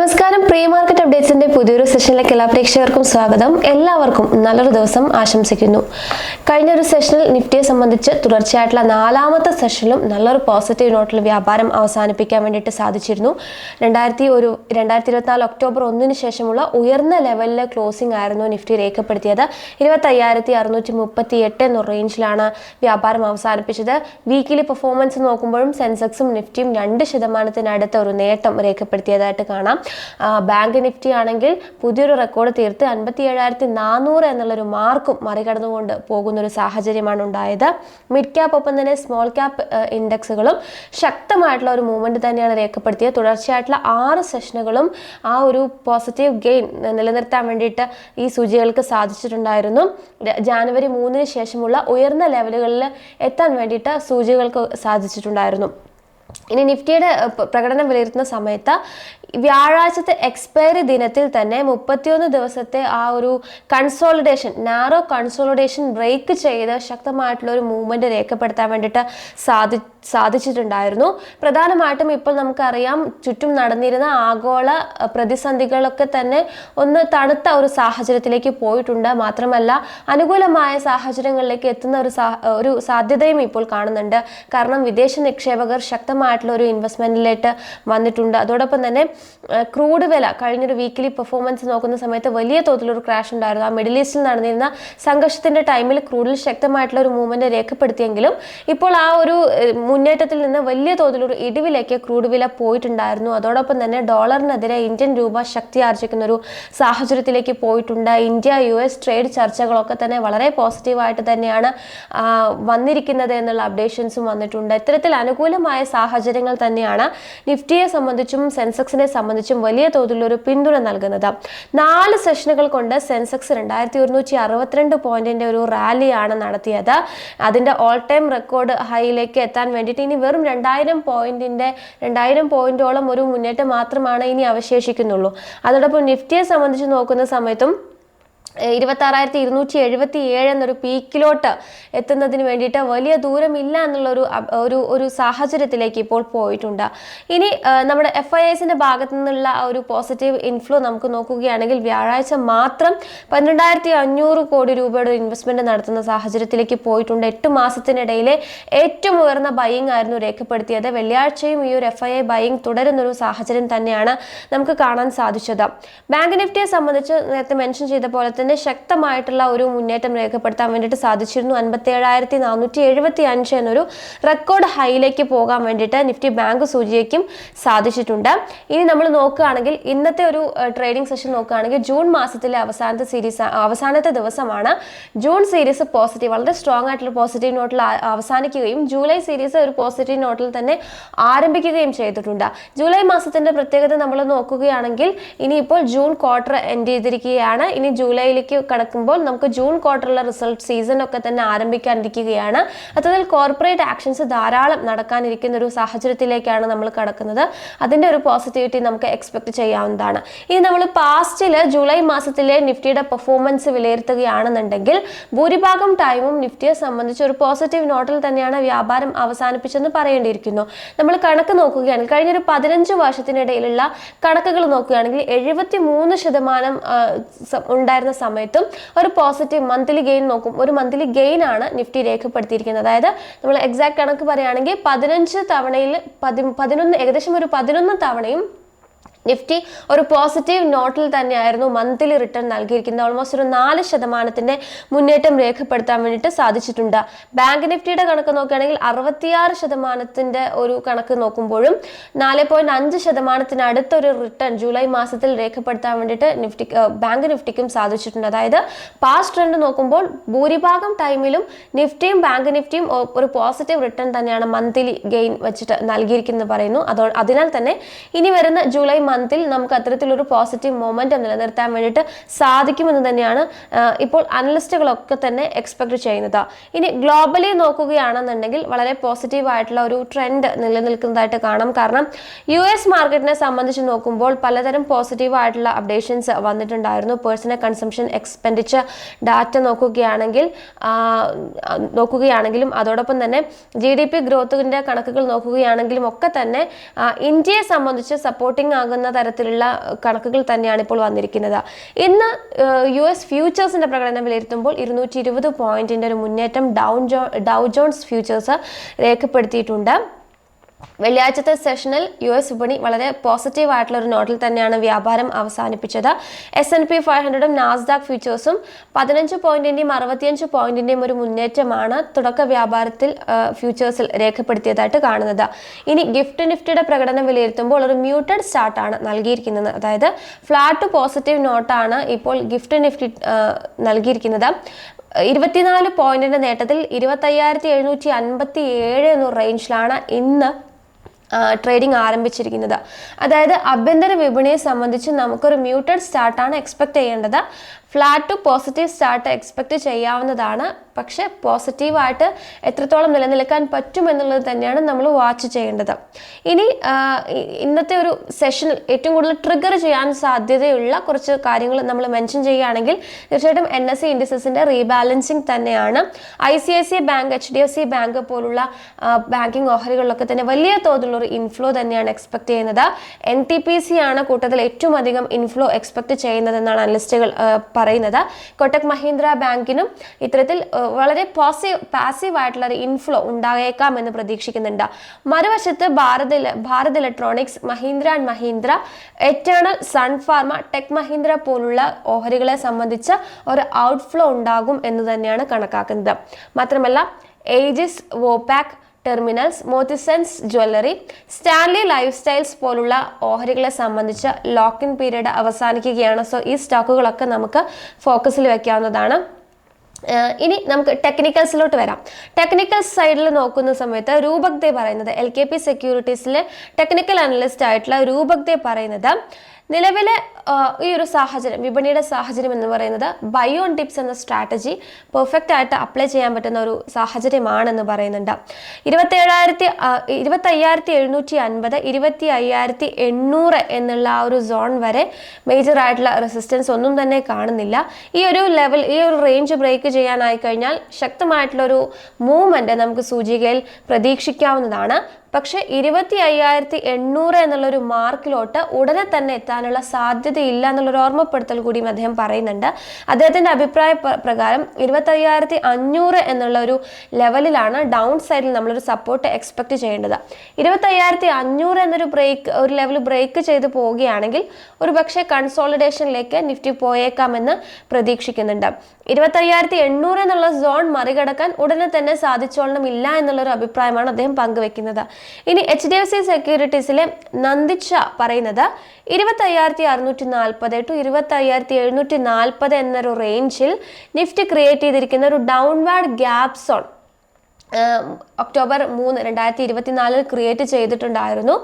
നമസ്കാരം. Pre market അപ്ഡേറ്റ്സിന്റെ പുതിയൊരു സെഷനിലേക്ക് എല്ലാ പ്രേക്ഷകർക്കും സ്വാഗതം. എല്ലാവർക്കും നല്ലൊരു ദിവസം ആശംസിക്കുന്നു. കഴിഞ്ഞ ഒരു സെഷനിൽ നിഫ്റ്റിയെ സംബന്ധിച്ച് തുടർച്ചയായിട്ടുള്ള നാലാമത്തെ സെഷനിലും നല്ലൊരു പോസിറ്റീവ് നോട്ടിൽ വ്യാപാരം അവസാനിപ്പിക്കാൻ വേണ്ടിയിട്ട് സാധിച്ചിരുന്നു. രണ്ടായിരത്തി ഒരു രണ്ടായിരത്തി ഇരുപത്തിനാല് ഒക്ടോബർ ഒന്നിന് ശേഷമുള്ള ഉയർന്ന ലെവലിലെ ക്ലോസിംഗ് ആയിരുന്നു നിഫ്റ്റി രേഖപ്പെടുത്തിയത്. ഇരുപത്തയ്യായിരത്തി അറുന്നൂറ്റി മുപ്പത്തി എട്ട് എന്ന റേഞ്ചിലാണ് വ്യാപാരം അവസാനിപ്പിച്ചത്. വീക്കിലി പെർഫോമൻസ് നോക്കുമ്പോഴും സെൻസെക്സും നിഫ്റ്റിയും രണ്ട് ശതമാനത്തിനടുത്ത് ഒരു നേട്ടം രേഖപ്പെടുത്തിയതായിട്ട് കാണാം. ബാങ്ക് നിഫ്റ്റി ആണെങ്കിൽ പുതിയൊരു റെക്കോർഡ് തീർത്ത് അൻപത്തി ഏഴായിരത്തി നാനൂറ് എന്നുള്ളൊരു മാർക്കും മറികടന്നുകൊണ്ട് പോകുന്ന ഒരു സാഹചര്യമാണ് ഉണ്ടായത്. മിഡ് ക്യാപ്പ് ഒപ്പം തന്നെ സ്മോൾ ക്യാപ്പ് ഇൻഡെക്സുകളും ശക്തമായിട്ടുള്ള ഒരു മൂവ്മെന്റ് തന്നെയാണ് രേഖപ്പെടുത്തിയത്. തുടർച്ചയായിട്ടുള്ള ആറ് സെഷനുകളും ആ ഒരു പോസിറ്റീവ് ഗെയിൻ നിലനിർത്താൻ വേണ്ടിയിട്ട് ഈ സൂചികൾക്ക് സാധിച്ചിട്ടുണ്ടായിരുന്നു. ജാനുവരി മൂന്നിന് ശേഷമുള്ള ഉയർന്ന ലെവലുകളിൽ എത്താൻ വേണ്ടിയിട്ട് സൂചികൾക്ക് സാധിച്ചിട്ടുണ്ടായിരുന്നു. ഇനി നിഫ്റ്റിയുടെ പ്രകടനം വിലയിരുത്തുന്ന സമയത്ത് വ്യാഴാഴ്ചത്തെ എക്സ്പയറി ദിനത്തിൽ തന്നെ മുപ്പത്തിയൊന്ന് ദിവസത്തെ ആ ഒരു കൺസോളിഡേഷൻ നാരോ കൺസോളിഡേഷൻ ബ്രേക്ക് ചെയ്ത് ശക്തമായിട്ടുള്ള ഒരു മൂവ്മെന്റ് രേഖപ്പെടുത്താൻ വേണ്ടിയിട്ട് സാധി സാധിച്ചിട്ടുണ്ടായിരുന്നു. പ്രധാനമായിട്ടും ഇപ്പോൾ നമുക്കറിയാം ചുറ്റും നടന്നിരുന്ന ആഗോള പ്രതിസന്ധികളൊക്കെ തന്നെ ഒന്ന് തണുത്ത ഒരു സാഹചര്യത്തിലേക്ക് പോയിട്ടുണ്ട്. മാത്രമല്ല അനുകൂലമായ സാഹചര്യങ്ങളിലേക്ക് എത്തുന്ന ഒരു ഒരു സാധ്യതയും ഇപ്പോൾ കാണുന്നുണ്ട്. കാരണം വിദേശ നിക്ഷേപകർ ശക്തമായിട്ടുള്ള ഒരു ഇൻവെസ്റ്റ്മെന്റിലേക്ക് വന്നിട്ടുണ്ട്. അതോടൊപ്പം തന്നെ ക്രൂഡ് വില കഴിഞ്ഞൊരു വീക്കിലി പെർഫോമൻസ് നോക്കുന്ന സമയത്ത് വലിയ തോതിലൊരു ക്രാഷ് ഉണ്ടായിരുന്നു. ആ മിഡിൽ ഈസ്റ്റിൽ നടന്നിരുന്ന സംഘർഷത്തിന്റെ ടൈമിൽ ക്രൂഡിൽ ശക്തമായിട്ടുള്ള ഒരു മൂവ്മെന്റ് രേഖപ്പെടുത്തിയെങ്കിലും ഇപ്പോൾ ആ ഒരു മുന്നേറ്റത്തിൽ നിന്ന് വലിയ തോതിലൊരു ഇടിവിലേക്ക് ക്രൂഡ് വില പോയിട്ടുണ്ടായിരുന്നു. അതോടൊപ്പം തന്നെ ഡോളറിനെതിരെ ഇന്ത്യൻ രൂപ ശക്തി ആർജിക്കുന്ന ഒരു സാഹചര്യത്തിലേക്ക് പോയിട്ടുണ്ട്. ഇന്ത്യ യു എസ് ട്രേഡ് ചർച്ചകളൊക്കെ തന്നെ വളരെ പോസിറ്റീവായിട്ട് തന്നെയാണ് വന്നിരിക്കുന്നത് എന്നുള്ള അപ്ഡേഷൻസും വന്നിട്ടുണ്ട്. ഇത്തരത്തിൽ അനുകൂലമായ സാഹചര്യങ്ങൾ തന്നെയാണ് നിഫ്റ്റിയെ സംബന്ധിച്ചും സെൻസെക്സിനെ സംബന്ധിച്ചും വലിയ തോതിലൊരു പിന്തുണ നൽകുന്നത്. നാല് സെഷനുകൾ കൊണ്ട് സെൻസെക്സ് രണ്ടായിരത്തി ഒരുന്നൂറ്റി അറുപത്തിരണ്ട് പോയിന്റിന്റെ ഒരു റാലിയാണ് നടത്തിയത്. അതിന്റെ ഓൾ ടൈം റെക്കോർഡ് ഹൈയിലേക്ക് എത്താൻ വേണ്ടിയിട്ട് ഇനി വെറും രണ്ടായിരം പോയിന്റിന്റെ രണ്ടായിരം പോയിന്റോളം ഒരു മുന്നേറ്റം മാത്രമാണ് ഇനി അവശേഷിക്കുന്നുള്ളൂ. അതോടൊപ്പം നിഫ്റ്റിയെ സംബന്ധിച്ച് നോക്കുന്ന സമയത്തും ഇരുപത്തി ആറായിരത്തി ഇരുന്നൂറ്റി എഴുപത്തി ഏഴ് എന്നൊരു പീക്കിലോട്ട് എത്തുന്നതിന് വേണ്ടിയിട്ട് വലിയ ദൂരമില്ല എന്നുള്ളൊരു ഒരു ഒരു സാഹചര്യത്തിലേക്ക് ഇപ്പോൾ പോയിട്ടുണ്ട്. ഇനി നമ്മുടെ എഫ് ഐ എസിന്റെ ഭാഗത്തു നിന്നുള്ള ഒരു പോസിറ്റീവ് ഇൻഫ്ലോ നമുക്ക് നോക്കുകയാണെങ്കിൽ വ്യാഴാഴ്ച മാത്രം പന്ത്രണ്ടായിരത്തി അഞ്ഞൂറ് കോടി രൂപയുടെ ഇൻവെസ്റ്റ്മെന്റ് നടത്തുന്ന സാഹചര്യത്തിലേക്ക് പോയിട്ടുണ്ട്. എട്ട് മാസത്തിനിടയിലെ ഏറ്റവും ഉയർന്ന ബൈയിങ് ആയിരുന്നു രേഖപ്പെടുത്തിയത്. വെള്ളിയാഴ്ചയും ഈ ഒരു എഫ് ഐ ഐ ബൈയിങ് തുടരുന്നൊരു സാഹചര്യം തന്നെയാണ് നമുക്ക് കാണാൻ സാധിച്ചത്. ബാങ്ക് നിഫ്റ്റിയെ സംബന്ധിച്ച് നേരത്തെ മെൻഷൻ ചെയ്ത പോലെ തന്നെ ശക്തമായിട്ടുള്ള ഒരു മുന്നേറ്റം രേഖപ്പെടുത്താൻ വേണ്ടിയിട്ട് സാധിച്ചിരുന്നു. അൻപത്തി ഏഴായിരത്തി നാനൂറ്റി എഴുപത്തി അഞ്ച് എന്നൊരു റെക്കോർഡ് ഹൈയിലേക്ക് പോകാൻ വേണ്ടിയിട്ട് നിഫ്റ്റി ബാങ്ക് സൂചികയ്ക്കും സാധിച്ചിട്ടുണ്ട്. ഇനി നമ്മൾ നോക്കുകയാണെങ്കിൽ ഇന്നത്തെ ഒരു ട്രേഡിംഗ് സെഷൻ നോക്കുകയാണെങ്കിൽ ജൂൺ മാസത്തിലെ അവസാനത്തെ സീരീസ് അവസാനത്തെ ദിവസമാണ് ജൂൺ സീരീസ് പോസിറ്റീവ് വളരെ സ്ട്രോങ് ആയിട്ടുള്ള പോസിറ്റീവ് നോട്ടിൽ അവസാനിക്കുകയും ജൂലൈ സീരീസ് ഒരു പോസിറ്റീവ് നോട്ടിൽ തന്നെ ആരംഭിക്കുകയും ചെയ്തിട്ടുണ്ട്. ജൂലൈ മാസത്തിന്റെ പ്രത്യേകത നമ്മൾ നോക്കുകയാണെങ്കിൽ ഇനിയിപ്പോൾ ജൂൺ ക്വാർട്ടർ എൻഡ് ചെയ്തിരിക്കുകയാണ്. ഇനി ജൂലൈയിലേക്ക് കടക്കുമ്പോൾ നമുക്ക് ജൂൺ ക്വാർട്ടറിലെ റിസൾട്ട് സീസൺ ഒക്കെ തന്നെ ആരംഭിക്കാനിരിക്കുകയാണ്. അത്തരത്തിൽ കോർപ്പറേറ്റ് ആക്ഷൻസ് ധാരാളം നടക്കാനിരിക്കുന്ന ഒരു സാഹചര്യത്തിലേക്കാണ് നമ്മൾ കടക്കുന്നത്. അതിന്റെ ഒരു പോസിറ്റിവിറ്റി നമുക്ക് എക്സ്പെക്ട് ചെയ്യാവുന്നതാണ്. ഇനി നമ്മൾ പാസ്റ്റിൽ ജൂലൈ മാസത്തിലെ നിഫ്റ്റിയുടെ പെർഫോമൻസ് വിലയിരുത്തുകയാണെന്നുണ്ടെങ്കിൽ ഭൂരിഭാഗം ടൈമും നിഫ്റ്റിയെ സംബന്ധിച്ച് ഒരു പോസിറ്റീവ് നോട്ടിൽ തന്നെയാണ് വ്യാപാരം അവസാനിപ്പിച്ചെന്ന് പറയേണ്ടിയിരിക്കുന്നു. നമ്മൾ കണക്ക് നോക്കുകയാണെങ്കിൽ കഴിഞ്ഞൊരു പതിനഞ്ച് വർഷത്തിനിടയിലുള്ള കണക്കുകൾ നോക്കുകയാണെങ്കിൽ എഴുപത്തി മൂന്ന് ശതമാനം ഉണ്ടായിരുന്ന സമയത്തും ഒരു പോസിറ്റീവ് മന്ത്ലി ഗെയിൻ നോക്കും. ഒരു മന്ത്ലി ഗെയിൻ ആണ് നിഫ്റ്റി രേഖപ്പെടുത്തിയിരിക്കുന്നത്. അതായത് നമ്മൾ എക്സാക്ട് കണക്ക് പറയുകയാണെങ്കിൽ പതിനഞ്ച് തവണയിൽ പതി പതിനൊന്ന് ഏകദേശം ഒരു പതിനൊന്ന് തവണയും നിഫ്റ്റി ഒരു പോസിറ്റീവ് നോട്ടിൽ തന്നെയായിരുന്നു മന്ത്ലി റിട്ടേൺ നൽകിയിരിക്കുന്നത്. ഓൾമോസ്റ്റ് ഒരു നാല് ശതമാനത്തിന്റെ മുന്നേറ്റം രേഖപ്പെടുത്താൻ വേണ്ടിയിട്ട് സാധിച്ചിട്ടുണ്ട്. ബാങ്ക് നിഫ്റ്റിയുടെ കണക്ക് നോക്കുകയാണെങ്കിൽ അറുപത്തിയാറ് ശതമാനത്തിന്റെ ഒരു കണക്ക് നോക്കുമ്പോഴും നാല് പോയിന്റ് അഞ്ച് ശതമാനത്തിന് അടുത്തൊരു റിട്ടേൺ ജൂലൈ മാസത്തിൽ രേഖപ്പെടുത്താൻ വേണ്ടിയിട്ട് നിഫ്റ്റി ബാങ്ക് നിഫ്റ്റിക്കും സാധിച്ചിട്ടുണ്ട്. അതായത് പാസ്റ്റ് ട്രെൻഡ് നോക്കുമ്പോൾ ഭൂരിഭാഗം ടൈമിലും നിഫ്റ്റിയും ബാങ്ക് നിഫ്റ്റിയും ഒരു പോസിറ്റീവ് റിട്ടേൺ തന്നെയാണ് മന്ത്ലി ഗെയിൻ വെച്ചിട്ട് നൽകിയിരിക്കുന്നത് പറയുന്നു. അതോ അതിനാൽ തന്നെ ഇനി വരുന്ന ജൂലൈ മന്തിൽ നമുക്ക് അത്തരത്തിലൊരു പോസിറ്റീവ് മൂവ്മെന്റ് നിലനിർത്താൻ വേണ്ടിയിട്ട് സാധിക്കുമെന്ന് തന്നെയാണ് ഇപ്പോൾ അനലിസ്റ്റുകളൊക്കെ തന്നെ എക്സ്പെക്ട് ചെയ്യുന്നത്. ഇനി ഗ്ലോബലി നോക്കുകയാണെന്നുണ്ടെങ്കിൽ വളരെ പോസിറ്റീവ് ആയിട്ടുള്ള ഒരു ട്രെൻഡ് നിലനിൽക്കുന്നതായിട്ട് കാണാം. കാരണം യു എസ് മാർക്കറ്റിനെ സംബന്ധിച്ച് നോക്കുമ്പോൾ പലതരം പോസിറ്റീവ് ആയിട്ടുള്ള അപ്ഡേഷൻസ് വന്നിട്ടുണ്ടായിരുന്നു. പേഴ്സണൽ കൺസംഷൻ എക്സ്പെൻഡിച്ചർ ഡാറ്റ നോക്കുകയാണെങ്കിൽ നോക്കുകയാണെങ്കിലും അതോടൊപ്പം തന്നെ ജി ഡി പി ഗ്രോത്തിന്റെ കണക്കുകൾ നോക്കുകയാണെങ്കിലും ഒക്കെ തന്നെ ഇന്ത്യയെ സംബന്ധിച്ച് സപ്പോർട്ടിംഗ് ആകുന്ന എന്ന തരത്തിലുള്ള കണക്കുകൾ തന്നെയാണ് ഇപ്പോൾ വന്നിരിക്കുന്നത്. ഇന്ന് യു എസ് ഫ്യൂച്ചേഴ്സിന്റെ പ്രകടനം വിലയിരുത്തുമ്പോൾ ഇരുന്നൂറ്റി ഇരുപത് പോയിന്റിന്റെ ഒരു മുന്നേറ്റം ഡൗൺ ജോ ഡൗ ജോൺസ് ഫ്യൂച്ചേഴ്സ് രേഖപ്പെടുത്തിയിട്ടുണ്ട്. വെള്ളിയാഴ്ചത്തെ സെഷനിൽ യു എസ് വിപണി വളരെ പോസിറ്റീവ് ആയിട്ടുള്ള ഒരു നോട്ടിൽ തന്നെയാണ് വ്യാപാരം അവസാനിപ്പിച്ചത്. എസ് എൻ പി ഫൈവ് ഹൺഡ്രഡും നാസ്ഡാക് ഫ്യൂച്ചേഴ്സും പതിനഞ്ച് പോയിന്റിന്റെയും അറുപത്തിയഞ്ച് പോയിന്റിന്റെയും ഒരു മുന്നേറ്റമാണ് തുടക്ക വ്യാപാരത്തിൽ ഫ്യൂച്ചേഴ്സിൽ രേഖപ്പെടുത്തിയതായിട്ട് കാണുന്നത്. ഇനി ഗിഫ്റ്റ് നിഫ്റ്റിയുടെ പ്രകടനം വിലയിരുത്തുമ്പോൾ ഒരു മ്യൂട്ടഡ് സ്റ്റാർട്ടാണ് നൽകിയിരിക്കുന്നത്. അതായത് ഫ്ലാറ്റ് പോസിറ്റീവ് നോട്ടാണ് ഇപ്പോൾ ഗിഫ്റ്റ് നിഫ്റ്റി നൽകിയിരിക്കുന്നത്. ഇരുപത്തിനാല് പോയിന്റിന്റെ നേട്ടത്തിൽ ഇരുപത്തയ്യായിരത്തി എഴുന്നൂറ്റി അൻപത്തി ഏഴ് എന്ന റേഞ്ചിലാണ് ഇന്ന് ട്രേഡിംഗ് ആരംഭിച്ചിരിക്കുന്നത്. അതായത് ആഭ്യന്തര വിപണിയെ സംബന്ധിച്ച് നമുക്കൊരു മ്യൂട്ടഡ് സ്റ്റാർട്ടാണ് എക്സ്പെക്ട് ചെയ്യേണ്ടത്. Flat to positive start expect ചെയ്യാവുന്നതാണ്. പക്ഷേ പോസിറ്റീവായിട്ട് എത്രത്തോളം നിലനിൽക്കാൻ പറ്റും എന്നുള്ളത് തന്നെയാണ് നമ്മൾ വാച്ച് ചെയ്യേണ്ടത്. ഇനി ഇന്നത്തെ ഒരു സെഷനിൽ ഏറ്റവും കൂടുതൽ ട്രിഗർ ചെയ്യാൻ സാധ്യതയുള്ള കുറച്ച് കാര്യങ്ങൾ നമ്മൾ മെൻഷൻ ചെയ്യുകയാണെങ്കിൽ തീർച്ചയായിട്ടും എൻ എസ് സി ഇൻഡിസസിന്റെ റീബാലൻസിങ് തന്നെയാണ്. I C I C bank H D F C bank പോലുള്ള ബാങ്കിങ് ഓഹരികളിലൊക്കെ തന്നെ വലിയ തോതിലുള്ള ഒരു ഇൻഫ്ലോ തന്നെയാണ് എക്സ്പെക്ട് ചെയ്യുന്നത്. എൻ ടി പി സി ആണ് കൂട്ടത്തിൽ ഏറ്റവും അധികം ഇൻഫ്ലോ എക്സ്പെക്ട് ചെയ്യുന്നതെന്നാണ് അനലിസ്റ്റുകൾ പറയുന്നത്. കൊട്ടക് മഹീന്ദ്ര ബാങ്കിനും ഇത്തരത്തിൽ വളരെ പോസിറ്റീവ് പാസീവ് ആയിട്ടുള്ള ഒരു ഇൻഫ്ലോ ഉണ്ടായേക്കാം എന്ന് പ്രതീക്ഷിക്കുന്നുണ്ട്. മറുവശത്ത് Bharat Bharat Electronics Mahindra and Mahindra Eternal Sun Pharma Tech Mahindra പോലുള്ള ഓഹരികളെ സംബന്ധിച്ച് ഒരു ഔട്ട്ഫ്ലോ ഉണ്ടാകും എന്ന് തന്നെയാണ് കണക്കാക്കുന്നത്. മാത്രമല്ല Aegis Vopak Terminals Motisons jewellery Stanley Lifestyles പോലുള്ള ഓഹരികളെ സംബന്ധിച്ച് ലോക്ക് ഇൻ പീരീഡ് അവസാനിക്കുകയാണ്. സോ ഈ സ്റ്റോക്കുകളൊക്കെ നമുക്ക് ഫോക്കസിൽ വെക്കാവുന്നതാണ്. ഇനി നമുക്ക് ടെക്നിക്കൽസിലോട്ട് വരാം. ടെക്നിക്കൽ സൈഡിൽ നോക്കുന്ന സമയത്ത് രൂപക് പറയുന്നത് എൽ കെ പി സെക്യൂരിറ്റീസിലെ ടെക്നിക്കൽ അനലിസ്റ്റ് ആയിട്ടുള്ള രൂപക് പറയുന്നത് നിലവിലെ ഈ ഒരു സാഹചര്യം വിപണിയുടെ സാഹചര്യം എന്ന് പറയുന്നത് ബയോൺ ടിപ്സ് എന്ന സ്ട്രാറ്റജി പെർഫെക്റ്റ് ആയിട്ട് അപ്ലൈ ചെയ്യാൻ പറ്റുന്ന ഒരു സാഹചര്യമാണെന്ന് പറയുന്നുണ്ട്. ഇരുപത്തി ഏഴായിരത്തി ഇരുപത്തി അയ്യായിരത്തി എഴുന്നൂറ്റി അൻപത് ഇരുപത്തി അയ്യായിരത്തി എണ്ണൂറ് എന്നുള്ള ആ ഒരു സോൺ വരെ മേജർ ആയിട്ടുള്ള റെസിസ്റ്റൻസ് ഒന്നും തന്നെ കാണുന്നില്ല. ഈ ഒരു ലെവൽ ഈ ഒരു റേഞ്ച് ബ്രേക്ക് ചെയ്യാനായി കഴിഞ്ഞാൽ ശക്തമായിട്ടുള്ളൊരു മൂവ്മെന്റ് നമുക്ക് സൂചികയിൽ പ്രതീക്ഷിക്കാവുന്നതാണ്. പക്ഷേ ഇരുപത്തി അയ്യായിരത്തി എണ്ണൂറ് എന്നുള്ളൊരു മാർക്കിലോട്ട് ഉടനെ തന്നെ എത്താനുള്ള സാധ്യതയില്ല എന്നുള്ളൊരു ഓർമ്മപ്പെടുത്തൽ കൂടിയും അദ്ദേഹം പറയുന്നുണ്ട്. അദ്ദേഹത്തിന്റെ അഭിപ്രായ പ്രകാരം ഇരുപത്തി അയ്യായിരത്തി അഞ്ഞൂറ് എന്നുള്ള ഒരു ലെവലിലാണ് ഡൗൺ സൈഡിൽ നമ്മളൊരു സപ്പോർട്ട് എക്സ്പെക്ട് ചെയ്യേണ്ടത്. ഇരുപത്തി അയ്യായിരത്തി അഞ്ഞൂറ് എന്നൊരു ബ്രേക്ക് ഒരു ലെവൽ ബ്രേക്ക് ചെയ്ത് പോവുകയാണെങ്കിൽ ഒരു പക്ഷേ കൺസോളിഡേഷനിലേക്ക് നിഫ്റ്റി പോയേക്കാമെന്ന് പ്രതീക്ഷിക്കുന്നുണ്ട്. ഇരുപത്തി അയ്യായിരത്തി എണ്ണൂറ് എന്നുള്ള സോൺ മറികടക്കാൻ ഉടനെ തന്നെ സാധിച്ചോളണമില്ല എന്നുള്ളൊരു അഭിപ്രായമാണ് അദ്ദേഹം പങ്കുവെക്കുന്നത്. ഇനി എച്ച് ഡി എഫ് സി സെക്യൂരിറ്റീസിലെ നന്ദിച്ച പറയുന്നത് ഇരുപത്തി അയ്യായിരത്തി അറുന്നൂറ്റി നാൽപ്പത് ടു ഇരുപത്തി അയ്യായിരത്തി എഴുന്നൂറ്റി നാൽപ്പത് എന്നൊരു റേഞ്ചിൽ നിഫ്റ്റ് ക്രിയേറ്റ് ചെയ്തിരിക്കുന്ന ഒരു ഡൗൺവേർഡ് ഗ്യാപ് സോൺ ഒക്ടോബർ മൂന്ന് രണ്ടായിരത്തി ഇരുപത്തിനാലിൽ ക്രിയേറ്റ് ചെയ്തിട്ടുണ്ടായിരുന്നു.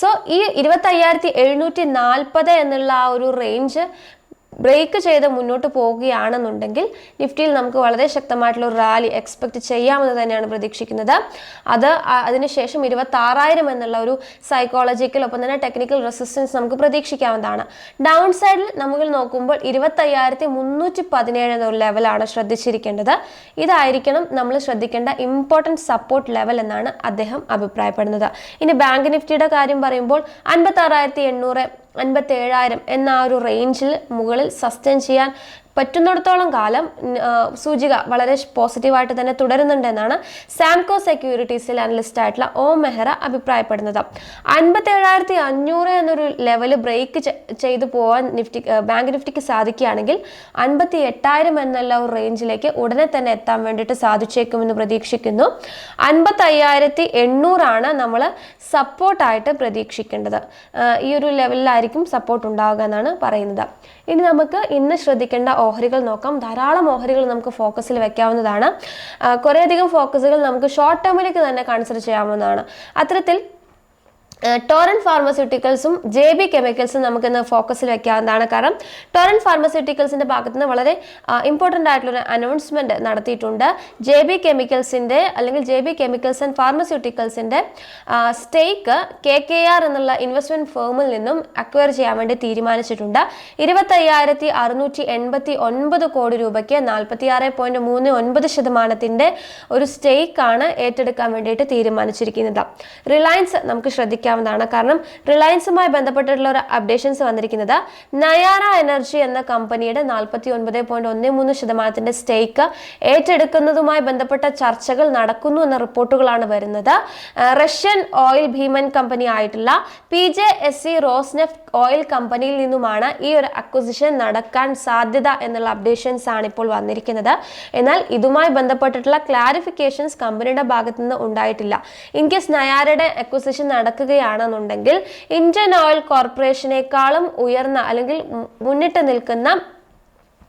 സോ ഈ ഇരുപത്തി അയ്യായിരത്തി എഴുന്നൂറ്റി നാൽപ്പത് എന്നുള്ള ആ ഒരു റേഞ്ച് ബ്രേക്ക് ചെയ്ത് മുന്നോട്ട് പോവുകയാണെന്നുണ്ടെങ്കിൽ നിഫ്റ്റിയിൽ നമുക്ക് വളരെ ശക്തമായിട്ടുള്ള ഒരു റാലി എക്സ്പെക്ട് ചെയ്യാമെന്ന് തന്നെയാണ് പ്രതീക്ഷിക്കുന്നത്. അത് അതിനുശേഷം ഇരുപത്തി ആറായിരം എന്നുള്ള ഒരു സൈക്കോളജിക്കൽ ഒപ്പം തന്നെ ടെക്നിക്കൽ റെസിസ്റ്റൻസ് നമുക്ക് പ്രതീക്ഷിക്കാവുന്നതാണ്. ഡൗൺ സൈഡിൽ നമ്മൾ നോക്കുമ്പോൾ ഇരുപത്തയ്യായിരത്തി മുന്നൂറ്റി പതിനേഴ് എന്നൊരു ലെവലാണ് ശ്രദ്ധിച്ചിരിക്കേണ്ടത്. ഇതായിരിക്കണം നമ്മൾ ശ്രദ്ധിക്കേണ്ട ഇമ്പോർട്ടന്റ് സപ്പോർട്ട് ലെവൽ എന്നാണ് അദ്ദേഹം അഭിപ്രായപ്പെടുന്നത്. ഇനി ബാങ്ക് നിഫ്റ്റിയുടെ കാര്യം പറയുമ്പോൾ അൻപത്തി ആറായിരത്തി എണ്ണൂറ് അൻപത്തേഴായിരം എന്ന ആ ഒരു റേഞ്ചിൽ മുകളിൽ സസ്റ്റെയിൻ ചെയ്യാൻ പറ്റുന്നിടത്തോളം കാലം സൂചിക വളരെ പോസിറ്റീവായിട്ട് തന്നെ തുടരുന്നുണ്ടെന്നാണ് സാംകോ സെക്യൂരിറ്റീസിൽ അനലിസ്റ്റ് ആയിട്ടുള്ള ഓ മെഹ്റ അഭിപ്രായപ്പെടുന്നത്. അൻപത്തേഴായിരത്തി അഞ്ഞൂറ് എന്നൊരു ലെവൽ ബ്രേക്ക് ചെയ്തു പോകാൻ നിഫ്റ്റി ബാങ്ക് നിഫ്റ്റിക്ക് സാധിക്കുകയാണെങ്കിൽ അൻപത്തി എട്ടായിരം എന്നുള്ള ഒരു റേഞ്ചിലേക്ക് ഉടനെ തന്നെ എത്താൻ വേണ്ടിയിട്ട് സാധിച്ചേക്കുമെന്ന് പ്രതീക്ഷിക്കുന്നു. അൻപത്തി അയ്യായിരത്തി എണ്ണൂറാണ് നമ്മൾ സപ്പോർട്ടായിട്ട് പ്രതീക്ഷിക്കേണ്ടത്. ഈ ഒരു ലെവലിലായിരിക്കും സപ്പോർട്ട് ഉണ്ടാവുക എന്നാണ് പറയുന്നത്. ഇനി നമുക്ക് ഇന്ന് ശ്രദ്ധിക്കേണ്ട ഓഹരികൾ നോക്കാം. ധാരാളം ഓഹരികൾ നമുക്ക് ഫോക്കസിൽ വെക്കാവുന്നതാണ്. കുറേയധികം ഫോക്കസുകൾ നമുക്ക് ഷോർട്ട് ടേമിലേക്ക് തന്നെ കൺസിഡർ ചെയ്യാവുന്നതാണ്. അത്തരത്തിൽ ടോറൻ ഫാർമസ്യൂട്ടിക്കൽസും ജെ ബി കെമിക്കൽസും നമുക്കിന്ന് ഫോക്കസിൽ വെക്കാവുന്നതാണ് കാരണം ടോറൻ ഫാർമസ്യൂട്ടിക്കൽസിന്റെ ഭാഗത്ത് നിന്ന് വളരെ ഇമ്പോർട്ടന്റ് ആയിട്ടുള്ള ഒരു അനൗൺസ്മെന്റ് നടത്തിയിട്ടുണ്ട്. ജെ ബി കെമിക്കൽസിന്റെ അല്ലെങ്കിൽ ജെ ബി കെമിക്കൽസ് ആൻഡ് ഫാർമസ്യൂട്ടിക്കൽസിന്റെ സ്റ്റേക്ക് കെ കെ ആർ എന്നുള്ള ഇൻവെസ്റ്റ്മെന്റ് ഫേമിൽ നിന്നും അക്വയർ ചെയ്യാൻ വേണ്ടി തീരുമാനിച്ചിട്ടുണ്ട്. ഇരുപത്തയ്യായിരത്തി അറുന്നൂറ്റി എൺപത്തി ഒൻപത് കോടി രൂപയ്ക്ക് നാൽപ്പത്തി ആറ് പോയിന്റ് മൂന്ന് ഒൻപത് ശതമാനത്തിന്റെ ഒരു സ്റ്റേക്കാണ് ഏറ്റെടുക്കാൻ വേണ്ടിയിട്ട് തീരുമാനിച്ചിരിക്കുന്നത്. റിലയൻസ് നമുക്ക് ശ്രദ്ധിക്കാം. ശ്രദ്ധിക്കാവുന്നതാണ് കാരണം റിലയൻസുമായി ബന്ധപ്പെട്ടിട്ടുള്ള ഒരു അപ്ഡേഷൻസ് വന്നിരിക്കുന്നത് നയാറ എനർജി എന്ന കമ്പനിയുടെ നാൽപ്പത്തി ഒൻപത് പോയിന്റ് ഒന്ന് മൂന്ന് ശതമാനത്തിന്റെ സ്റ്റേക്ക് ഏറ്റെടുക്കുന്നതുമായി ബന്ധപ്പെട്ട ചർച്ചകൾ നടക്കുന്നു എന്ന റിപ്പോർട്ടുകളാണ് വരുന്നത്. റഷ്യൻ ഓയിൽ ഭീമൻ കമ്പനി ആയിട്ടുള്ള P J S C Rosneft oil കമ്പനിയിൽ നിന്നുമാണ് ഈ ഒരു അക്വസിഷൻ നടക്കാൻ സാധ്യത എന്നുള്ള അപ്ഡേഷൻസ് ആണ് ഇപ്പോൾ വന്നിരിക്കുന്നത്. എന്നാൽ ഇതുമായി ബന്ധപ്പെട്ടിട്ടുള്ള ക്ലാരിഫിക്കേഷൻസ് കമ്പനിയുടെ ഭാഗത്തുനിന്ന് ഉണ്ടായിട്ടില്ല. ഇൻ കേസ് നയാരയുടെ അക്വസിഷൻ നടക്കുകയാണെന്നുണ്ടെങ്കിൽ ഇന്ത്യൻ ഓയിൽ കോർപ്പറേഷനേക്കാളും ഉയർന്ന അല്ലെങ്കിൽ മുന്നിട്ട് നിൽക്കുന്ന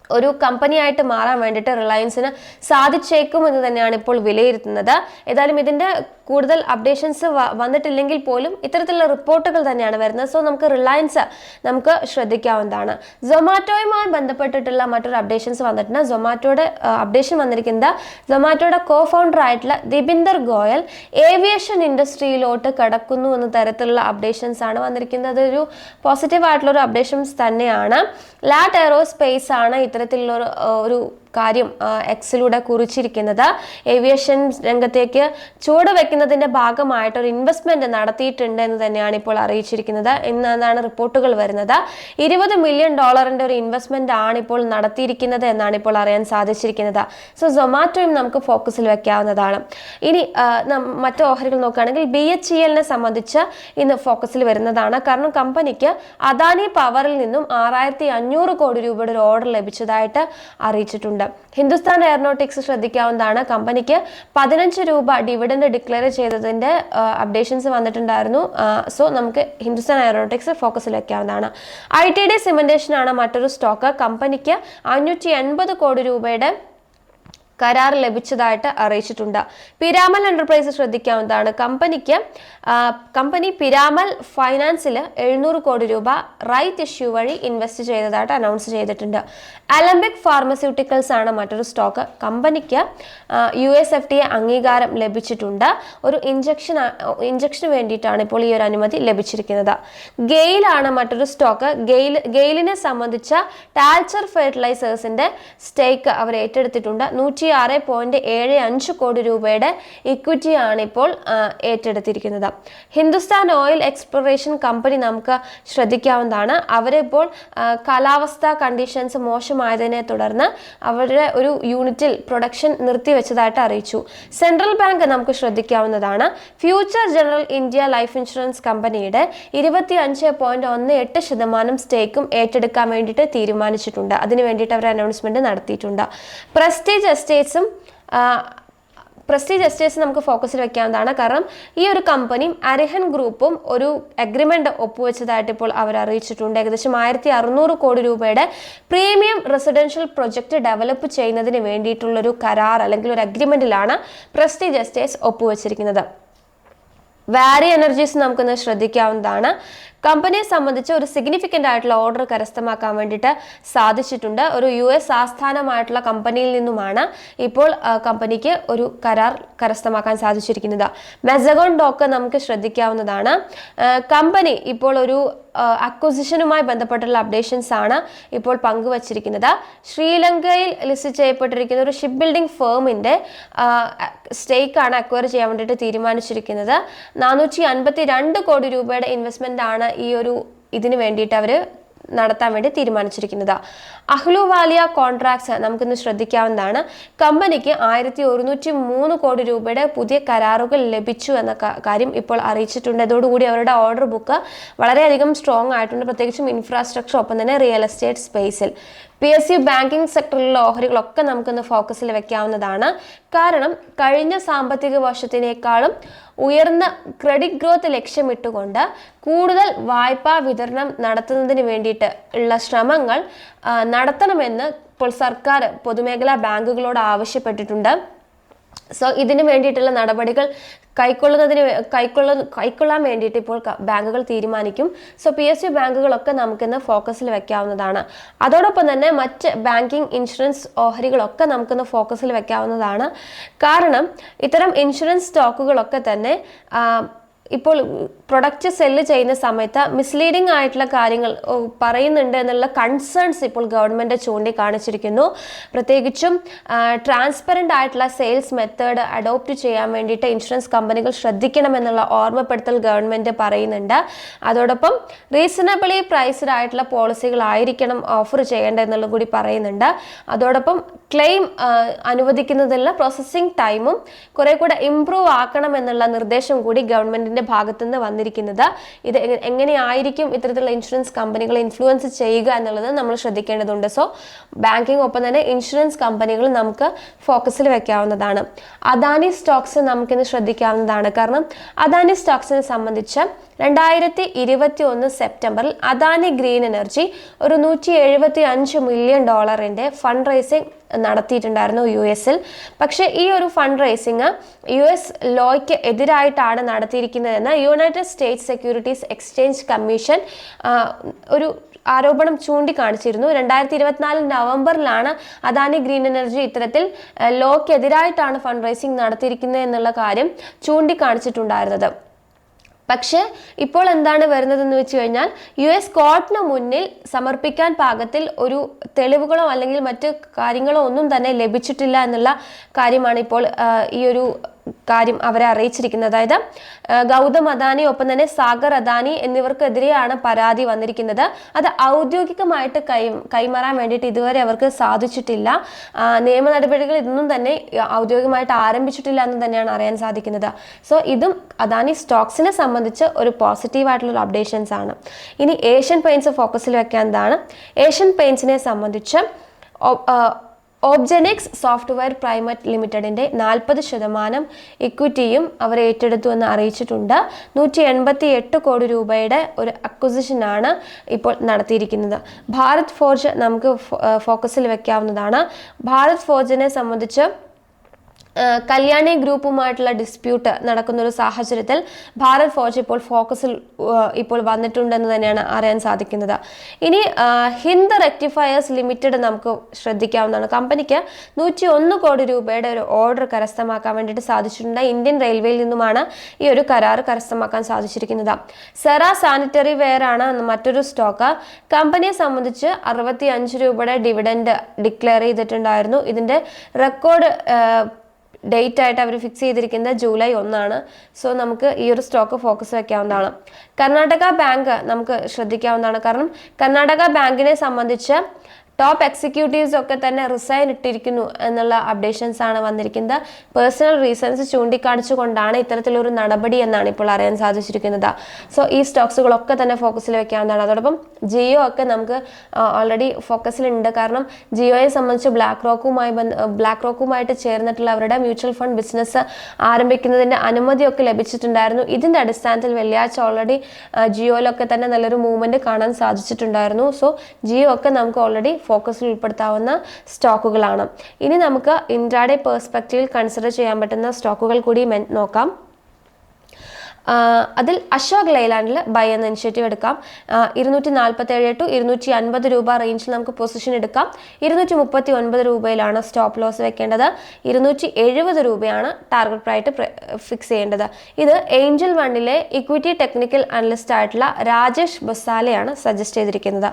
ഒരു കമ്പനിയായിട്ട് മാറാൻ വേണ്ടിയിട്ട് റിലയൻസിന് സാധിച്ചേക്കും എന്ന് തന്നെയാണ് ഇപ്പോൾ വിലയിരുത്തുന്നത്. ഏതായാലും ഇതിന്റെ കൂടുതൽ അപ്ഡേഷൻസ് വന്നിട്ടില്ലെങ്കിൽ പോലും ഇത്തരത്തിലുള്ള റിപ്പോർട്ടുകൾ തന്നെയാണ് വരുന്നത്. സോ നമുക്ക് റിലയൻസ് നമുക്ക് ശ്രദ്ധിക്കാവുന്നതാണ്. സൊമാറ്റോയുമായി ബന്ധപ്പെട്ടിട്ടുള്ള മറ്റൊരു അപ്ഡേഷൻസ് വന്നിട്ടുണ്ട്. സൊമാറ്റോയുടെ അപ്ഡേഷൻ വന്നിരിക്കുന്നത് സൊമാറ്റോയുടെ കോ ഫൗണ്ടർ ആയിട്ടുള്ള ദിബിന്ദർ ഗോയൽ ഏവിയേഷൻ ഇൻഡസ്ട്രിയിലോട്ട് കടക്കുന്നു എന്ന തരത്തിലുള്ള അപ്ഡേഷൻസ് ആണ് വന്നിരിക്കുന്നത്. ഒരു പോസിറ്റീവ് ആയിട്ടുള്ള ഒരു അപ്ഡേഷൻസ് തന്നെയാണ്. ലാറ്റ് എയറോസ്പേസ് ആണ് ഇത്തരത്തിലുള്ള ഒരു, ഒരു കാര്യം എക്സിലൂടെ കുറിച്ചിരിക്കുന്നത്. ഏവിയേഷൻ രംഗത്തേക്ക് ചുവട് വെക്കുന്നതിന്റെ ഭാഗമായിട്ട് ഒരു ഇൻവെസ്റ്റ്മെന്റ് നടത്തിയിട്ടുണ്ട് എന്ന് തന്നെയാണ് ഇപ്പോൾ അറിയിച്ചിരിക്കുന്നത്. എന്നാണ് റിപ്പോർട്ടുകൾ വരുന്നത്. ഇരുപത് മില്യൺ ഡോളറിന്റെ ഒരു ഇൻവെസ്റ്റ്മെന്റ് ആണ് ഇപ്പോൾ നടത്തിയിരിക്കുന്നത് എന്നാണ് ഇപ്പോൾ അറിയാൻ സാധിച്ചിരിക്കുന്നത്. സോ സൊമാറ്റോയും നമുക്ക് ഫോക്കസിൽ വെക്കാവുന്നതാണ്. ഇനി മറ്റു ഓഹരികൾ നോക്കുകയാണെങ്കിൽ ബി എച്ച് ഇ എല്ലിനെ സംബന്ധിച്ച് ഇന്ന് ഫോക്കസിൽ വരുന്നതാണ്. കാരണം കമ്പനിക്ക് അദാനി പവറിൽ നിന്നും ആറായിരത്തി അഞ്ഞൂറ് കോടി രൂപയുടെ ഒരു ഓർഡർ ലഭിച്ചതായിട്ട് അറിയിച്ചിട്ടുണ്ട്. ഹിന്ദുസ്ഥാൻ എയറോനോട്ടിക്സ് ശ്രദ്ധിക്കാവുന്നതാണ്. കമ്പനിക്ക് പതിനഞ്ച് രൂപ ഡിവിഡൻഡ് ഡിക്ലെയർ ചെയ്തതിന്റെ അപ്ഡേഷൻസ് വന്നിട്ടുണ്ടായിരുന്നു. സോ നമുക്ക് ഹിന്ദുസ്ഥാൻ എയറോനോട്ടിക്സ് ഫോക്കസിൽ വെക്കാവുന്നതാണ് ഐ ടി ഡി സിമെന്റേഷൻ ആണ് മറ്റൊരു സ്റ്റോക്ക് കമ്പനിക്ക് അഞ്ഞൂറ്റി എൺപത് കോടി രൂപയുടെ കരാർ ലഭിച്ചതായിട്ട് അറിയിച്ചിട്ടുണ്ട്. പിരാമൽ എന്റർപ്രൈസ് ശ്രദ്ധിക്കാവുന്നതാണ്. കമ്പനിക്ക് കമ്പനി പിരാമൽ ഫൈനാൻസിൽ എഴുന്നൂറ് കോടി രൂപ റൈറ്റ് ഇഷ്യൂ വഴി ഇൻവെസ്റ്റ് ചെയ്തതായിട്ട് അനൗൺസ് ചെയ്തിട്ടുണ്ട്. അലംബിക് ഫാർമസ്യൂട്ടിക്കൽസ് ആണ് മറ്റൊരു സ്റ്റോക്ക് കമ്പനിക്ക് യു എസ് എഫ് ടി അംഗീകാരം ലഭിച്ചിട്ടുണ്ട്. ഒരു ഇഞ്ചക്ഷൻ ഇഞ്ചക്ഷന് വേണ്ടിയിട്ടാണ് ഇപ്പോൾ ഈ ഒരു അനുമതി ലഭിച്ചിരിക്കുന്നത്. ഗെയിലാണ് മറ്റൊരു സ്റ്റോക്ക് ഗെയിൽ ഗെയിലിനെ സംബന്ധിച്ച ടാൽച്ചർ ഫെർട്ടിലൈസേഴ്സിന്റെ സ്റ്റേക്ക് അവർ ഏറ്റെടുത്തിട്ടുണ്ട്. നൂറ്റി ആറ് പോയിന്റ് ഏഴ് അഞ്ച് കോടി രൂപയുടെ ഇക്വിറ്റിയാണ് ഇപ്പോൾ ഏറ്റെടുത്തിരിക്കുന്നത്. ഹിന്ദുസ്ഥാൻ ഓയിൽ എക്സ്പ്ലോറേഷൻ കമ്പനി നമുക്ക് ശ്രദ്ധിക്കാവുന്നതാണ്. അവരിപ്പോൾ കാലാവസ്ഥ കണ്ടീഷൻസ് മോശമായതിനെ തുടർന്ന് അവരുടെ ഒരു യൂണിറ്റിൽ പ്രൊഡക്ഷൻ നിർത്തിവെച്ചതായിട്ട് അറിയിച്ചു. സെൻട്രൽ ബാങ്ക് നമുക്ക് ശ്രദ്ധിക്കാവുന്നതാണ്. Future Generali India Life Insurance കമ്പനിയുടെ ഇരുപത്തി അഞ്ച് പോയിന്റ് ഒന്ന് എട്ട് ശതമാനം സ്റ്റേക്കും ഏറ്റെടുക്കാൻ വേണ്ടിയിട്ട് തീരുമാനിച്ചിട്ടുണ്ട്. അതിന് വേണ്ടിയിട്ട് അവർ അനൗൺസ്മെന്റ് നടത്തിയിട്ടുണ്ട്. പ്രസ്റ്റീജ് എസ്റ്റേറ്റ്സും പ്രസ്റ്റീജ് എസ്റ്റേറ്റ്സ് നമുക്ക് ഫോക്കസിൽ വെക്കാവുന്നതാണ്. കാരണം ഈ ഒരു കമ്പനിയും അരിഹൻ ഗ്രൂപ്പും ഒരു അഗ്രിമെന്റ് ഒപ്പുവെച്ചതായിട്ട് ഇപ്പോൾ അവർ അറിയിച്ചിട്ടുണ്ട്. ഏകദേശം ആയിരത്തി അറുന്നൂറ് കോടി രൂപയുടെ പ്രീമിയം റെസിഡൻഷ്യൽ പ്രൊജക്ട് ഡെവലപ്പ് ചെയ്യുന്നതിന് വേണ്ടിയിട്ടുള്ളൊരു കരാർ അല്ലെങ്കിൽ ഒരു അഗ്രിമെന്റിലാണ് പ്രസ്റ്റീജ് എസ്റ്റേറ്റ്സ് ഒപ്പുവെച്ചിരിക്കുന്നത്. വാരി എനർജീസ് നമുക്കൊന്ന് ശ്രദ്ധിക്കാവുന്നതാണ്. കമ്പനിയെ സംബന്ധിച്ച് ഒരു സിഗ്നിഫിക്കന്റ് ആയിട്ടുള്ള ഓർഡർ കരസ്ഥമാക്കാൻ വേണ്ടിയിട്ട് സാധിച്ചിട്ടുണ്ട്. ഒരു യു എസ് ആസ്ഥാനമായിട്ടുള്ള കമ്പനിയിൽ നിന്നുമാണ് ഇപ്പോൾ കമ്പനിക്ക് ഒരു കരാർ കരസ്ഥമാക്കാൻ സാധിച്ചിരിക്കുന്നത്. മെസഗോൺ ഡോക്ക് നമുക്ക് ശ്രദ്ധിക്കാവുന്നതാണ്. കമ്പനി ഇപ്പോൾ ഒരു അക്വസിഷനുമായി ബന്ധപ്പെട്ടുള്ള അപ്ഡേഷൻസ് ആണ് ഇപ്പോൾ പങ്കുവച്ചിരിക്കുന്നത്. ശ്രീലങ്കയിൽ ലിസ്റ്റ് ചെയ്യപ്പെട്ടിരിക്കുന്ന ഒരു ഷിപ്പ് ബിൽഡിംഗ് ഫേമിന്റെ സ്റ്റേക്ക് ആണ് അക്വയർ ചെയ്യാൻ വേണ്ടിയിട്ട് തീരുമാനിച്ചിരിക്കുന്നത്. നാനൂറ്റി അൻപത്തി രണ്ട് കോടി രൂപയുടെ ഇൻവെസ്റ്റ്മെന്റ് ആണ് ഈ ഒരു ഇതിന് വേണ്ടിയിട്ട് അവർ നടത്താൻ വേണ്ടി തീരുമാനിച്ചിരിക്കുന്നത്. അഹ്ലുവാലിയ കോൺട്രാക്ട്സ് നമുക്കിന്ന് ശ്രദ്ധിക്കാവുന്നതാണ്. കമ്പനിക്ക് ആയിരത്തി ഒരുന്നൂറ്റി മൂന്ന് കോടി രൂപയുടെ പുതിയ കരാറുകൾ ലഭിച്ചു എന്ന കാര്യം ഇപ്പോൾ അറിയിച്ചിട്ടുണ്ട്. ഇതോടുകൂടി അവരുടെ ഓർഡർ ബുക്ക് വളരെയധികം സ്ട്രോങ് ആയിട്ടുണ്ട്. പ്രത്യേകിച്ചും ഇൻഫ്രാസ്ട്രക്ചർ ഒപ്പം തന്നെ റിയൽ എസ്റ്റേറ്റ് സ്പേസിൽ പി എസ് യു ബാങ്കിങ് സെക്ടറിലുള്ള ഓഹരികളൊക്കെ നമുക്കിന്ന് ഫോക്കസിൽ വെക്കാവുന്നതാണ്. കാരണം കഴിഞ്ഞ സാമ്പത്തിക വർഷത്തിനേക്കാളും ഉയർന്ന ക്രെഡിറ്റ് ഗ്രോത്ത് ലക്ഷ്യമിട്ടുകൊണ്ട് കൂടുതൽ വായ്പാ വിതരണം നടത്തുന്നതിന് വേണ്ടിയിട്ട് ഉള്ള ശ്രമങ്ങൾ നടത്തണമെന്ന് ഇപ്പോൾ സർക്കാർ പൊതുമേഖലാ ബാങ്കുകളോട് ആവശ്യപ്പെട്ടിട്ടുണ്ട്. സോ ഇതിനു വേണ്ടിയിട്ടുള്ള നടപടികൾ കൈക്കൊള്ളുന്നതിന് കൈക്കൊള്ള കൈക്കൊള്ളാൻ വേണ്ടിയിട്ട് ഇപ്പോൾ ബാങ്കുകൾ തീരുമാനിക്കും. സോ പി എസ് യു ബാങ്കുകളൊക്കെ നമുക്കിന്ന് ഫോക്കസിൽ വെക്കാവുന്നതാണ്. അതോടൊപ്പം തന്നെ മറ്റ് ബാങ്കിങ് ഇൻഷുറൻസ് ഓഹരികളൊക്കെ നമുക്കിന്ന് ഫോക്കസിൽ വെക്കാവുന്നതാണ്. കാരണം ഇത്തരം ഇൻഷുറൻസ് സ്റ്റോക്കുകളൊക്കെ തന്നെ ഇപ്പോൾ പ്രൊഡക്റ്റ് സെല്ല് ചെയ്യുന്ന സമയത്ത് മിസ്ലീഡിംഗ് ആയിട്ടുള്ള കാര്യങ്ങൾ പറയുന്നുണ്ട് എന്നുള്ള കൺസേൺസ് ഇപ്പോൾ ഗവൺമെന്റ് ചൂണ്ടിക്കാണിച്ചിരിക്കുന്നു. പ്രത്യേകിച്ചും ട്രാൻസ്പെറന്റ് ആയിട്ടുള്ള സെയിൽസ് മെത്തേഡ് അഡോപ്റ്റ് ചെയ്യാൻ വേണ്ടിയിട്ട് ഇൻഷുറൻസ് കമ്പനികൾ ശ്രദ്ധിക്കണമെന്നുള്ള ഓർമ്മപ്പെടുത്തൽ ഗവൺമെന്റ് പറയുന്നുണ്ട്. അതോടൊപ്പം റീസണബിളി പ്രൈസ്ഡ് ആയിട്ടുള്ള പോളിസികളായിരിക്കണം ഓഫർ ചെയ്യേണ്ടത് എന്നുള്ളത് കൂടി പറയുന്നുണ്ട്. അതോടൊപ്പം ക്ലെയിം അനുവദിക്കുന്നതിനുള്ള പ്രോസസ്സിംഗ് ടൈമും കുറെ കൂടെ ഇമ്പ്രൂവ് ആക്കണം എന്നുള്ള നിർദ്ദേശം കൂടി ഗവൺമെന്റിന്റെ ഭാഗത്തു നിന്ന് വന്നിരിക്കുന്നത്. ഇത് എങ്ങ- എങ്ങനെയായിരിക്കും ഇത്തരത്തിലുള്ള ഇൻഷുറൻസ് കമ്പനികളെ ഇൻഫ്ലുവൻസ് ചെയ്യുക എന്നുള്ളത് നമ്മൾ ശ്രദ്ധിക്കേണ്ടതുണ്ട്. സോ ബാങ്കിങ് ഒപ്പം തന്നെ ഇൻഷുറൻസ് കമ്പനികൾ നമുക്ക് ഫോക്കസിൽ വെക്കാവുന്നതാണ്. അദാനി സ്റ്റോക്സ് നമുക്കിന്ന് ശ്രദ്ധിക്കാവുന്നതാണ്. കാരണം അദാനി സ്റ്റോക്സിനെ സംബന്ധിച്ച് രണ്ടായിരത്തി ഇരുപത്തി ഒന്ന് സെപ്റ്റംബറിൽ അദാനി ഗ്രീൻ എനർജി ഒരു നൂറ്റി എഴുപത്തി അഞ്ച് മില്യൺ ഡോളറിന്റെ ഫണ്ട് റൈസിംഗ് നടത്തിയിട്ടുണ്ടായിരുന്നു യു എസിൽ. പക്ഷേ ഈ ഒരു ഫണ്ട് റൈസിങ് യു എസ് ലോയ്ക്ക് എതിരായിട്ടാണ് നടത്തിയിരിക്കുന്നതെന്ന് United States Securities Exchange Commission ഒരു ആരോപണം ചൂണ്ടിക്കാണിച്ചിരുന്നു. രണ്ടായിരത്തി ഇരുപത്തിനാല് നവംബറിലാണ് അദാനി ഗ്രീൻ എനർജി ഇത്തരത്തിൽ ലോക്കെതിരായിട്ടാണ് ഫണ്ട് റേസിംഗ് നടത്തിയിരിക്കുന്നത് എന്നുള്ള കാര്യം ചൂണ്ടിക്കാണിച്ചിട്ടുണ്ടായിരുന്നത്. പക്ഷേ ഇപ്പോൾ എന്താണ് വരുന്നതെന്ന് വെച്ച് കഴിഞ്ഞാൽ യു എസ് കോർട്ടിന് മുന്നിൽ സമർപ്പിക്കാൻ പാകത്തിൽ ഒരു തെളിവുകളോ അല്ലെങ്കിൽ മറ്റ് കാര്യങ്ങളോ ഒന്നും തന്നെ ലഭിച്ചിട്ടില്ല എന്നുള്ള കാര്യമാണ് ഇപ്പോൾ ഈ ഒരു കാര്യം അവരെ അറിയിച്ചിരിക്കുന്നത്. അതായത് ഗൗതം അദാനി ഒപ്പം തന്നെ സാഗർ അദാനി എന്നിവർക്കെതിരെയാണ് പരാതി വന്നിരിക്കുന്നത്. അത് ഔദ്യോഗികമായിട്ട് കൈ കൈമാറാൻ വേണ്ടിയിട്ട് ഇതുവരെ അവർക്ക് സാധിച്ചിട്ടില്ല. നിയമ നടപടികൾ ഇതൊന്നും തന്നെ ഔദ്യോഗികമായിട്ട് ആരംഭിച്ചിട്ടില്ല എന്ന് തന്നെയാണ് അറിയാൻ സാധിക്കുന്നത്. സോ ഇതും അദാനി സ്റ്റോക്സിനെ സംബന്ധിച്ച് ഒരു പോസിറ്റീവ് ആയിട്ടുള്ള അപ്ഡേഷൻസ് ആണ്. ഇനി ഏഷ്യൻ പെയിൻസ് ഫോക്കസിൽ വെക്കാവുന്നതാണ് ഏഷ്യൻ പെയിൻസിനെ സംബന്ധിച്ച് ഓബ്ജനെക്സ് സോഫ്റ്റ്വെയർ പ്രൈമറ്റ് ലിമിറ്റഡിന്റെ നാൽപ്പത് ശതമാനം ഇക്വിറ്റിയും അവർ ഏറ്റെടുത്തു എന്ന് അറിയിച്ചിട്ടുണ്ട്. നൂറ്റി എൺപത്തി എട്ട് കോടി രൂപയുടെ ഒരു അക്വസിഷനാണ് ഇപ്പോൾ നടത്തിയിരിക്കുന്നത്. ഭാരത് ഫോർജ് നമുക്ക് ഫോക്കസിൽ വെക്കാവുന്നതാണ്. ഭാരത് ഫോർജിനെ സംബന്ധിച്ച് കല്യാണി ഗ്രൂപ്പുമായിട്ടുള്ള ഡിസ്പ്യൂട്ട് നടക്കുന്ന ഒരു സാഹചര്യത്തിൽ ഭാരത് ഫോർജ് ഇപ്പോൾ ഫോക്കസിൽ ഇപ്പോൾ വന്നിട്ടുണ്ടെന്ന് തന്നെയാണ് അറിയാൻ സാധിക്കുന്നത്. ഇനി ഹിന്ദ് റെക്ടിഫയേഴ്സ് ലിമിറ്റഡ് നമുക്ക് ശ്രദ്ധിക്കാവുന്നതാണ്. കമ്പനിക്ക് നൂറ്റി ഒന്ന് കോടി രൂപയുടെ ഒരു ഓർഡർ കരസ്ഥമാക്കാൻ വേണ്ടിയിട്ട് സാധിച്ചിട്ടുണ്ട്. ഇന്ത്യൻ റെയിൽവേയിൽ നിന്നുമാണ് ഈ ഒരു കരാർ കരസ്ഥമാക്കാൻ സാധിച്ചിരിക്കുന്നത്. സെറ സാനിറ്ററി വെയർ ആണ് മറ്റൊരു സ്റ്റോക്ക്. കമ്പനിയെ സംബന്ധിച്ച് അറുപത്തി അഞ്ച് രൂപയുടെ ഡിവിഡൻഡ് ഡിക്ലെയർ ചെയ്തിട്ടുണ്ടായിരുന്നു. ഇതിന്റെ റെക്കോർഡ് ഡേറ്റ് ആയിട്ട് അവർ ഫിക്സ് ചെയ്തിരിക്കുന്നത് ജൂലൈ ഒന്നാണ്. സോ നമുക്ക് ഈ ഒരു സ്റ്റോക്ക് ഫോക്കസ് വെക്കാവുന്നതാണ്. കർണാടക ബാങ്ക് നമുക്ക് ശ്രദ്ധിക്കാവുന്നതാണ്. കാരണം കർണാടക ബാങ്കിനെ സംബന്ധിച്ച് ടോപ്പ് എക്സിക്യൂട്ടീവ്സ് ഒക്കെ തന്നെ റിസൈൻ ഇട്ടിരിക്കുന്നു എന്നുള്ള അപ്ഡേഷൻസ് ആണ് വന്നിരിക്കുന്നത്. പേഴ്സണൽ റീസൺസ് ചൂണ്ടിക്കാണിച്ചുകൊണ്ടാണ് ഇത്തരത്തിലൊരു നടപടി എന്നാണ് ഇപ്പോൾ അറിയാൻ സാധിച്ചിരിക്കുന്നത്. സോ ഈ സ്റ്റോക്സുകളൊക്കെ തന്നെ ഫോക്കസിൽ വെക്കാവുന്നതാണ്. അതോടൊപ്പം ജിയോ ഒക്കെ നമുക്ക് ഓൾറെഡി ഫോക്കസിലുണ്ട് കാരണം ജിയോയെ സംബന്ധിച്ച് ബ്ലാക്ക് റോക്കുമായി ബ്ലാക്ക് റോക്കുമായിട്ട് ചേർന്നിട്ടുള്ള അവരുടെ മ്യൂച്വൽ ഫണ്ട് ബിസിനസ് ആരംഭിക്കുന്നതിന്റെ അനുമതിയൊക്കെ ലഭിച്ചിട്ടുണ്ടായിരുന്നു. ഇതിന്റെ അടിസ്ഥാനത്തിൽ വെള്ളിയാഴ്ച ഓൾറെഡി ജിയോയിലൊക്കെ തന്നെ നല്ലൊരു മൂവ്മെന്റ് കാണാൻ സാധിച്ചിട്ടുണ്ടായിരുന്നു. സോ ജിയോ ഒക്കെ നമുക്ക് ഓൾറെഡി ഫോക്കസിൽ ഉൾപ്പെടുത്താവുന്ന സ്റ്റോക്കുകളാണ്. ഇനി നമുക്ക് ഇൻട്രാഡേ പേഴ്സ്പെക്റ്റീവിൽ കൺസിഡർ ചെയ്യാൻ പറ്റുന്ന സ്റ്റോക്കുകൾ കൂടി നോക്കാം. അതിൽ അശോക് ലൈലാൻഡിൽ ബൈ എന്ന ഇനിഷ്യേറ്റീവ് എടുക്കാം. ഇരുന്നൂറ്റി നാൽപ്പത്തേഴ് ടു ഇരുന്നൂറ്റി അൻപത് രൂപ റേഞ്ചിൽ നമുക്ക് പൊസിഷൻ എടുക്കാം. ഇരുന്നൂറ്റി മുപ്പത്തി ഒൻപത് രൂപയിലാണ് സ്റ്റോപ്പ് ലോസ് വെക്കേണ്ടത്. ഇരുന്നൂറ്റി എഴുപത് രൂപയാണ് ടാർഗറ്റ് പ്രൈറ്റ് ഫിക്സ് ചെയ്യേണ്ടത്. ഇത് ഏഞ്ചൽ വണ്ണിലെ ഇക്വിറ്റി ടെക്നിക്കൽ അനലിസ്റ്റ് ആയിട്ടുള്ള രാജേഷ് ബസാലയാണ് സജസ്റ്റ് ചെയ്തിരിക്കുന്നത്.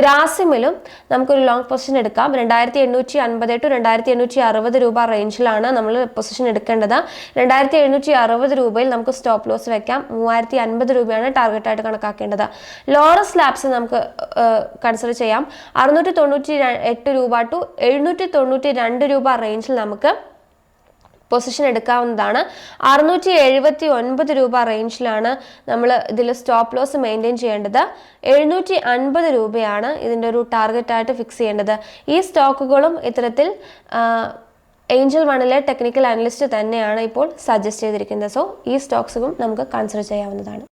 ഗ്രാസിമിലും നമുക്കൊരു ലോങ് പൊസിഷൻ എടുക്കാം. രണ്ടായിരത്തി എണ്ണൂറ്റി അൻപത് ടു രണ്ടായിരത്തി എണ്ണൂറ്റി അറുപത് രൂപ റേഞ്ചിലാണ് നമ്മൾ പൊസിഷൻ എടുക്കേണ്ടത്. രണ്ടായിരത്തി എഴുന്നൂറ്റി അറുപത് രൂപയിൽ നമുക്ക് സ്റ്റോപ്പ് ലോസ് വെക്കാം. മൂവായിരത്തി അൻപത് രൂപയാണ് ടാർഗറ്റ് ആയിട്ട് കണക്കാക്കേണ്ടത്. ലോറസ് ലാബ്സ് നമുക്ക് കൺസിഡർ ചെയ്യാം. അറുന്നൂറ്റി തൊണ്ണൂറ്റി എട്ട് രൂപ ടു എഴുന്നൂറ്റി തൊണ്ണൂറ്റി രണ്ട് രൂപ റേഞ്ചിൽ നമുക്ക് പൊസിഷൻ എടുക്കാവുന്നതാണ്. അറുന്നൂറ്റി എഴുപത്തി ഒൻപത് രൂപ റേഞ്ചിലാണ് നമ്മൾ ഇതിൽ സ്റ്റോപ്പ് ലോസ് മെയിന്റെയിൻ ചെയ്യേണ്ടത്. എഴുന്നൂറ്റി അൻപത് രൂപയാണ് ഇതിന്റെ ഒരു ടാർഗറ്റായിട്ട് ഫിക്സ് ചെയ്യേണ്ടത്. ഈ സ്റ്റോക്കുകളും ഇത്തരത്തിൽ ഏഞ്ചൽ വണിലെ ടെക്നിക്കൽ അനലിസ്റ്റ് തന്നെയാണ് ഇപ്പോൾ സജസ്റ്റ് ചെയ്തിരിക്കുന്നത്. സോ ഈ സ്റ്റോക്സും നമുക്ക് കൺസിഡർ ചെയ്യാവുന്നതാണ്.